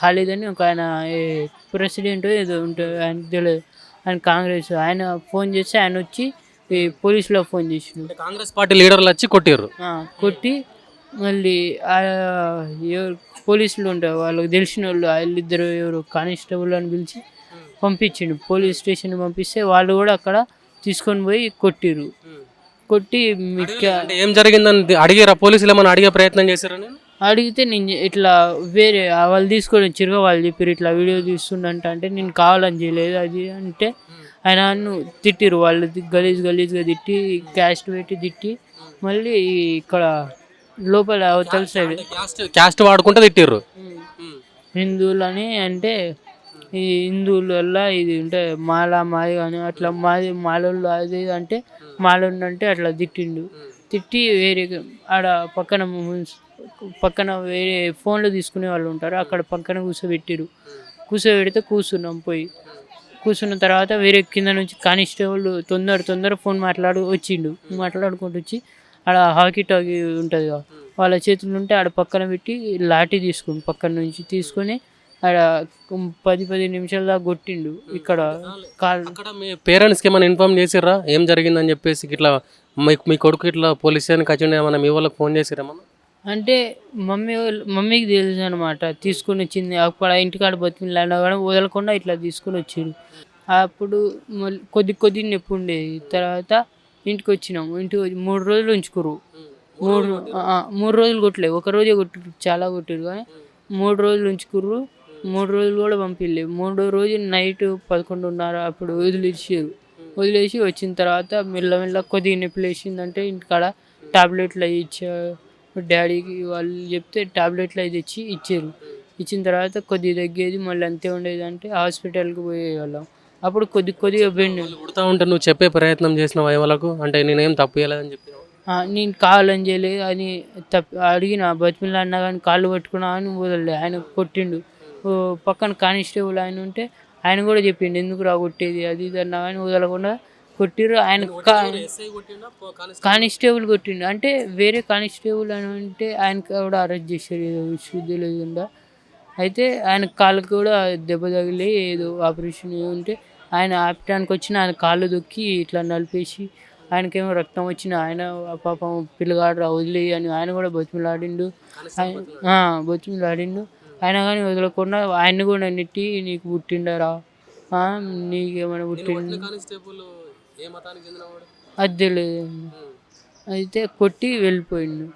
ఖాళీద్ అని ఒక ఆయన ప్రెసిడెంట్ ఏదో ఉంటుంది ఆయన తెలియదు ఆయన కాంగ్రెస్ ఆయన ఫోన్ చేస్తే ఆయన వచ్చి ఈ పోలీసులో ఫోన్ చేసిండు. కాంగ్రెస్ పార్టీ లీడర్లు వచ్చి కొట్టిర్రు. ఆ, కొట్టి మళ్ళీ పోలీసులు ఉంటారు వాళ్ళకి తెలిసిన వాళ్ళు వాళ్ళిద్దరు ఎవరు కానిస్టేబుల్ అని పిలిచి పంపించిండు. పోలీస్ స్టేషన్ పంపిస్తే వాళ్ళు కూడా అక్కడ తీసుకొని పోయి కొట్టిర్రు. కొట్టి ఏం జరిగిందని అడిగారా పోలీసులు ఏమైనా అడిగే ప్రయత్నం చేశారా నేను అడిగితే నేను ఇట్లా వేరే వాళ్ళు తీసుకొని వచ్చిరుగా వాళ్ళు చెప్పారు ఇట్లా వీడియో తీస్తుండంట అంటే నేను కావాలని చేయలేదు అది అంటే ఆయన నన్ను తిట్టిరు వాళ్ళు గలీజ్ గలీజ్గా తిట్టి క్యాస్ట్ పెట్టి తిట్టి మళ్ళీ ఇక్కడ లోపల అవతల సైడ్ క్యాస్ట్ వాడుకుంటే తిట్టిర్రు. హిందువులని అంటే ఈ హిందువుల వల్ల ఇది అంటే మాల మాది కానీ అట్లా మాది మాలోళ్ళు అది అంటే మాలోళ్ళు అంటే అట్లా తిట్టిండు. తిట్టి వేరే ఆడ పక్కన పక్కన వేరే ఫోన్లు తీసుకునే వాళ్ళు ఉంటారు. అక్కడ పక్కన కూర్చోబెట్టిరు కూర్చోబెడితే కూర్చున్నాం పోయి. కూర్చున్న తర్వాత వేరే కింద నుంచి కానిస్టేబుల్ తొందర తొందర ఫోన్ మాట్లాడు వచ్చిండు. మాట్లాడుకుంటూ వచ్చి ఆడ హాకీ టాకీ ఉంటుంది వాళ్ళ చేతులు ఉంటే ఆడ పక్కన పెట్టి లాఠీ తీసుకుని పక్కన నుంచి తీసుకొని ఆడ పది పది నిమిషాల దాకా కొట్టిండు ఇక్కడ మీ పేరెంట్స్కి ఏమైనా ఇన్ఫార్మ్ చేసిర్రా? ఏం జరిగిందని చెప్పేసి ఇట్లా మీ మీ కొడుకు ఇట్లా పోలీస్ స్టేషన్కి వచ్చిండే ఏమైనా మీ వాళ్ళకి ఫోన్ చేసిరేమన్నా అంటే మమ్మీ వాళ్ళు మమ్మీకి తెలుసు అనమాట తీసుకొని వచ్చింది. అప్పుడు ఇంటికాడ బతికిన కూడా వదలకుండా ఇట్లా తీసుకొని వచ్చిండు అప్పుడు మళ్ళీ కొద్ది కొద్ది నొప్పి ఉండేది. తర్వాత ఇంటికి వచ్చినాము. ఇంటికి వచ్చి మూడు రోజులు ఉంచుకురు మూడు మూడు రోజులు కొట్టలేదు. ఒక రోజే కొట్టిరు చాలా కొట్టిరు కానీ మూడు రోజులు ఉంచుకుర్రు. మూడు రోజులు కూడా పంపిలేదు మూడో రోజు నైట్ పదకొండున్నర అప్పుడు వదిలేసారు వదిలేసి వచ్చిన తర్వాత మెల్లమెల్ల కొద్దిగా నొప్పి లేచిందంటే ఇంటికాడ టాబ్లెట్లు అవి ఇచ్చారు. డాడీకి వాళ్ళు చెప్తే టాబ్లెట్లు అవి తెచ్చి ఇచ్చారు. ఇచ్చిన తర్వాత కొద్దిగా తగ్గేది మళ్ళీ అంతే ఉండేది అంటే హాస్పిటల్కి పోయేవాళ్ళం. అప్పుడు కొద్ది కొద్దిగా వాళ్ళు కొడతా ఉంటే నువ్వు చెప్పే ప్రయత్నం చేసినావు వాళ్ళకు అంటే నేనేం తప్పు చేయలేదని చెప్పినావు? ఆ, నేను కావాలని చేయలేదు అని తప్ప అడిగిన బతిమిలా అన్నా కానీ కాళ్ళు పట్టుకున్నా అని వదలలే. ఆయన కొట్టిండు. పక్కన కానిస్టేబుల్ ఆయన ఉంటే ఆయన కూడా చెప్పిండు ఎందుకు రా కొట్టేది? అది ఇది అన్నా కానీ వదలకుండా కొట్టిర్రు. ఆయన కానిస్టేబుల్ కొట్టిండు. అంటే వేరే కానిస్టేబుల్ అని అంటే ఆయన కూడా అరెస్ట్ చేశారు. ఏదో విశ్వవిద్యాలయంలో అయితే ఆయన కాళ్ళకి కూడా దెబ్బ తగిలి ఏదో ఆపరేషన్ ఉంటే ఆయన ఆపటానికి వచ్చిన ఆయన కాళ్ళు దొక్కి ఇట్లా నలిపేసి ఆయనకేమో రక్తం వచ్చిన ఆయన పాపం పిల్లగాడు వదిలే అని ఆయన కూడా బతిమలాడిండు. బతిమలాడిండు? ఆయన కానీ వదలకుండా ఆయన కూడా నెట్టి నీకు పుట్టిండరా? నీకేమైనా పుట్టిండు? ఏ మతానికి చెందినవాడు? అది తెలియదు అయితే కొట్టి వెళ్ళిపోయిండు.